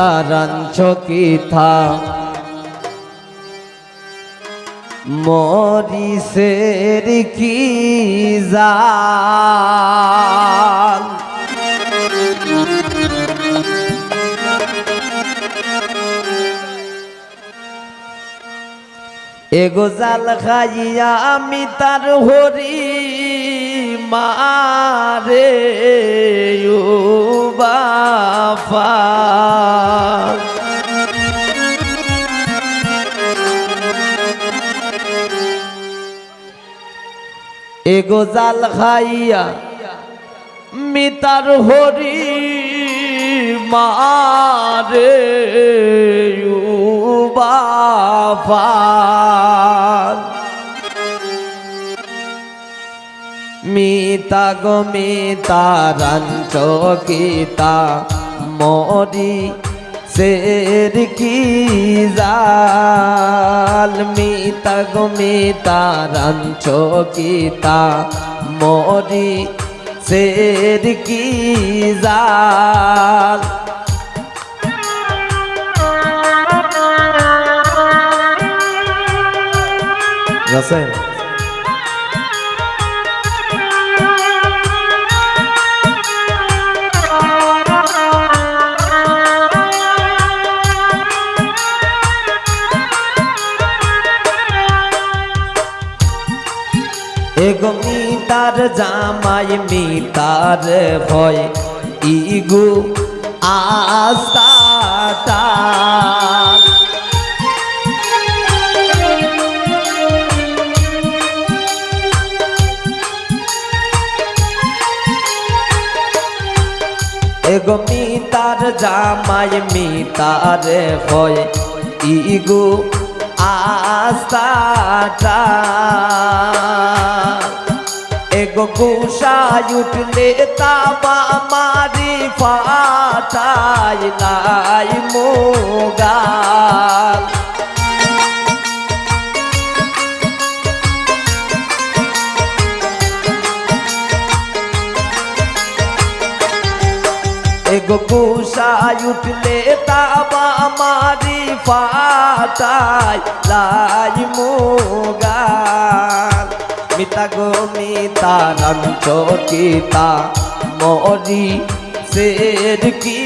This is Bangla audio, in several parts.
তারান চকিথা মরিসের কি জাল? এগো জাল খাইয়া আমি তার হরি মারে। এগো জাল খাইয়া মিতার হরি মারে ও বাফা মিতা গো মিতা কিতা মরি সের কি জাল? মিতা গো মিতা রাঞ্চ কিতা মরি সের কি জাল? রসেন জামাই মিতার ভয়। ইগু আস্তাটা এগো মিতার জামাই মিতার ভয়। ইগু আস্তাটা এগো গুসায় উঠলে তাবা মারি ফাটাই লাই মোগাল এগো গুসায় উঠলে তাবা মারি ফাটাই লাই মোগাল মিতা গো মিতা রঞ্চ কিতা মরি সের কি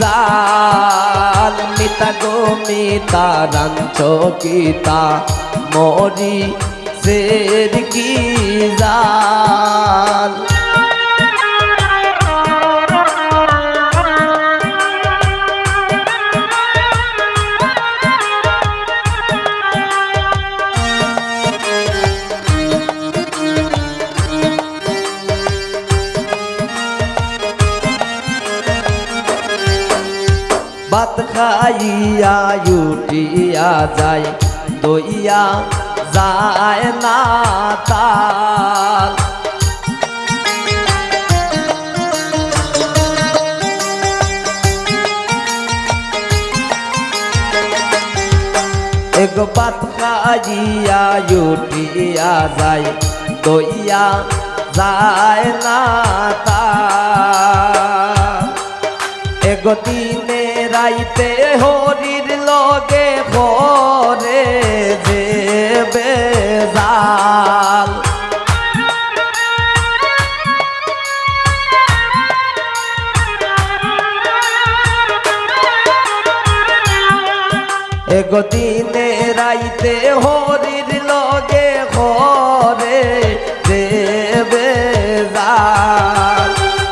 জাল? মিতা গো মিতা রঞ্চ কিতা মরি সের কি জাল? খাইয়া উঠিয়া যায় দইয়া যায় না তাল এক ভাত খাইয়া উঠিয়া যায় দইয়া যায় না তাল এগদিনে রাইতে হরির লগে ঘরে যে বেজাল এগদিনে রাইতে হরির লগে ঘরে বেজাল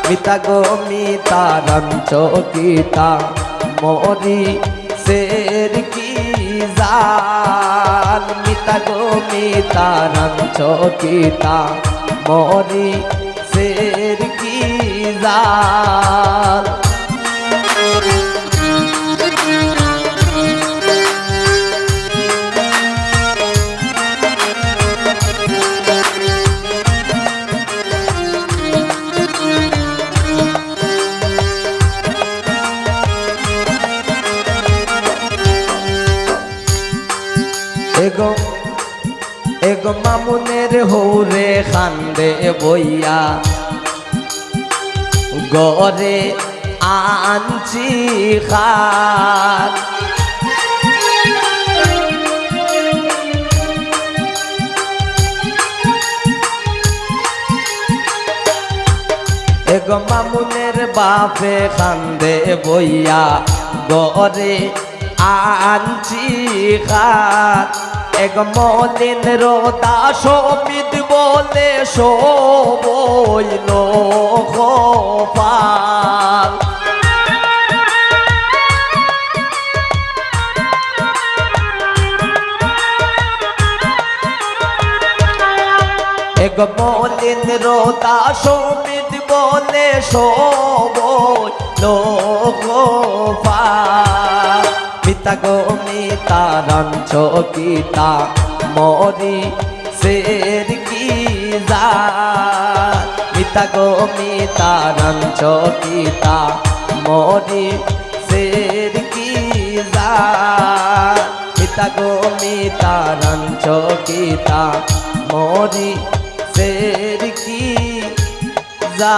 মিতা গো মিতা রঞ্চ কিতা মরি সের কি জাল মিতা গো মিতা রঞ্চ চকিতা। মরি সের কি জাল মামুনের হৌরে খান্দে বইয়া। গরে আনছি খাত এগো মামুনের বাপে কান্দে বইয়া গরে আনছি খাত এক মদিন রোদা সমিত বলে সবইল পাল এক মলিন রোতা সমিত বলে সবই লোক পিতা গো মিতা রঞ্চ গীতা মরি শের কি যা মিতা গো মিতা রঞ্চ গীতা মরি শের কি যা মিতা রঞ্চ গীতা মরি শের কি যা